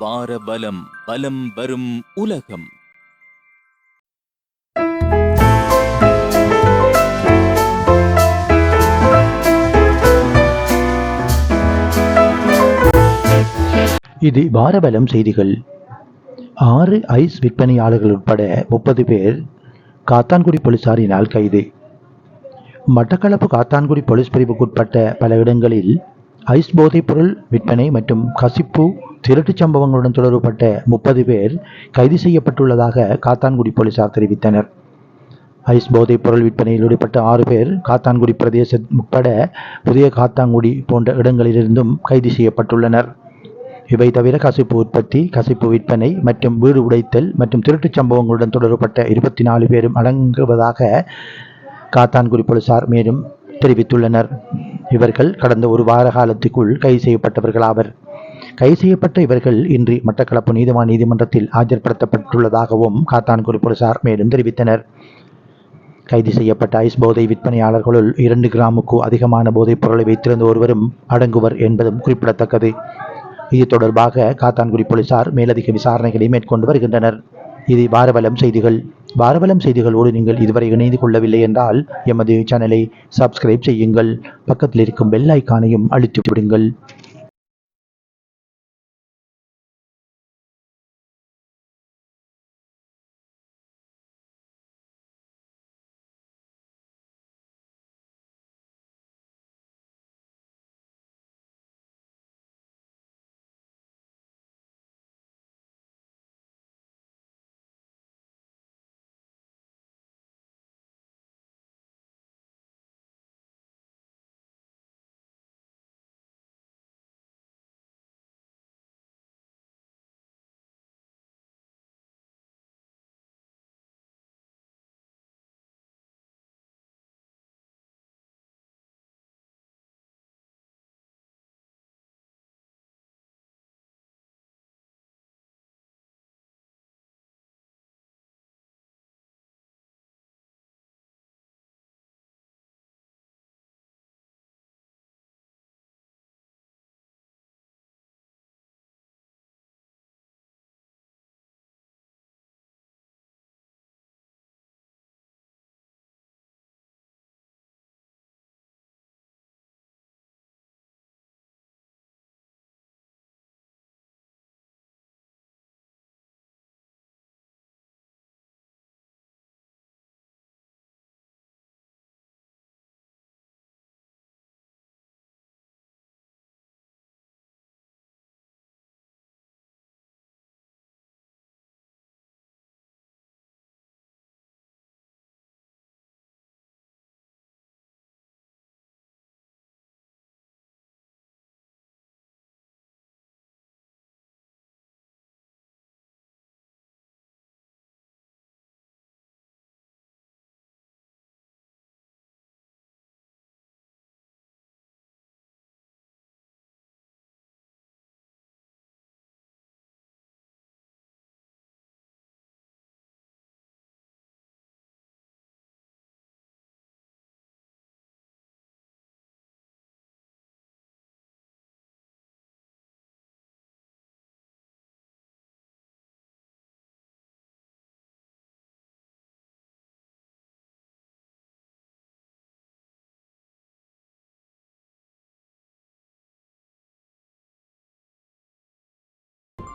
பாரபலம் பலம் வரும் உலகம். இது வாரபலம் செய்திகள். ஆறு ஐஸ் விற்பனையாளர்கள் உட்பட முப்பது பேர் காத்தான்குடி போலீசாரினால் கைது. மட்டக்களப்பு காத்தான்குடி போலீஸ் பிரிவுக்குட்பட்ட பல இடங்களில் ஐஸ் போதைப் பொருள் விற்பனை மற்றும் கசிப்பு திருட்டுச் சம்பவங்களுடன் தொடர்புபட்ட முப்பது பேர் கைது செய்யப்பட்டுள்ளதாக காத்தான்குடி போலீசார் தெரிவித்தனர். ஐஸ் போதைப் பொருள் விற்பனையில் ஈடுபட்ட ஆறு பேர் காத்தான்குடி பிரதேச உட்பட புதிய காத்தான்குடி போன்ற இடங்களிலிருந்தும் கைது செய்யப்பட்டுள்ளனர். இவை தவிர கசிப்பு உற்பத்தி கசிப்பு விற்பனை மற்றும் வீடு உடைத்தல் மற்றும் திருட்டுச் சம்பவங்களுடன் தொடர்புபட்ட இருபத்தி நாலு பேரும் அடங்குவதாக காத்தான்குடி போலீசார் மேலும் தெரிவித்துள்ளனர். இவர்கள் கடந்த ஒரு வார காலத்துக்குள் கைது செய்யப்பட்டவர்கள் ஆவர். கைது செய்யப்பட்ட இவர்கள் இன்று மட்டக்களப்பு நீதிவான் நீதிமன்றத்தில் ஆஜர்படுத்தப்பட்டுள்ளதாகவும் காத்தான்குடி போலீசார் மேலும் தெரிவித்தனர். கைது செய்யப்பட்ட ஐஸ் போதை விற்பனையாளர்களுள் இரண்டு கிராமுக்கு அதிகமான போதைப் பொருளை வைத்திருந்த ஒருவரும் அடங்குவர் என்பதும் குறிப்பிடத்தக்கது. இது தொடர்பாக காத்தான்குடி போலீசார் மேலதிக விசாரணைகளை மேற்கொண்டு வருகின்றனர். இது வாரவலம் செய்திகள். வாரவலம் செய்திகளோடு நீங்கள் இதுவரை இணைந்து கொள்ளவில்லை என்றால் எமது சேனலை சப்ஸ்கிரைப் செய்யுங்கள். பக்கத்தில் இருக்கும் பெல் ஐக்கானையும் அழுத்தி விடுங்கள்.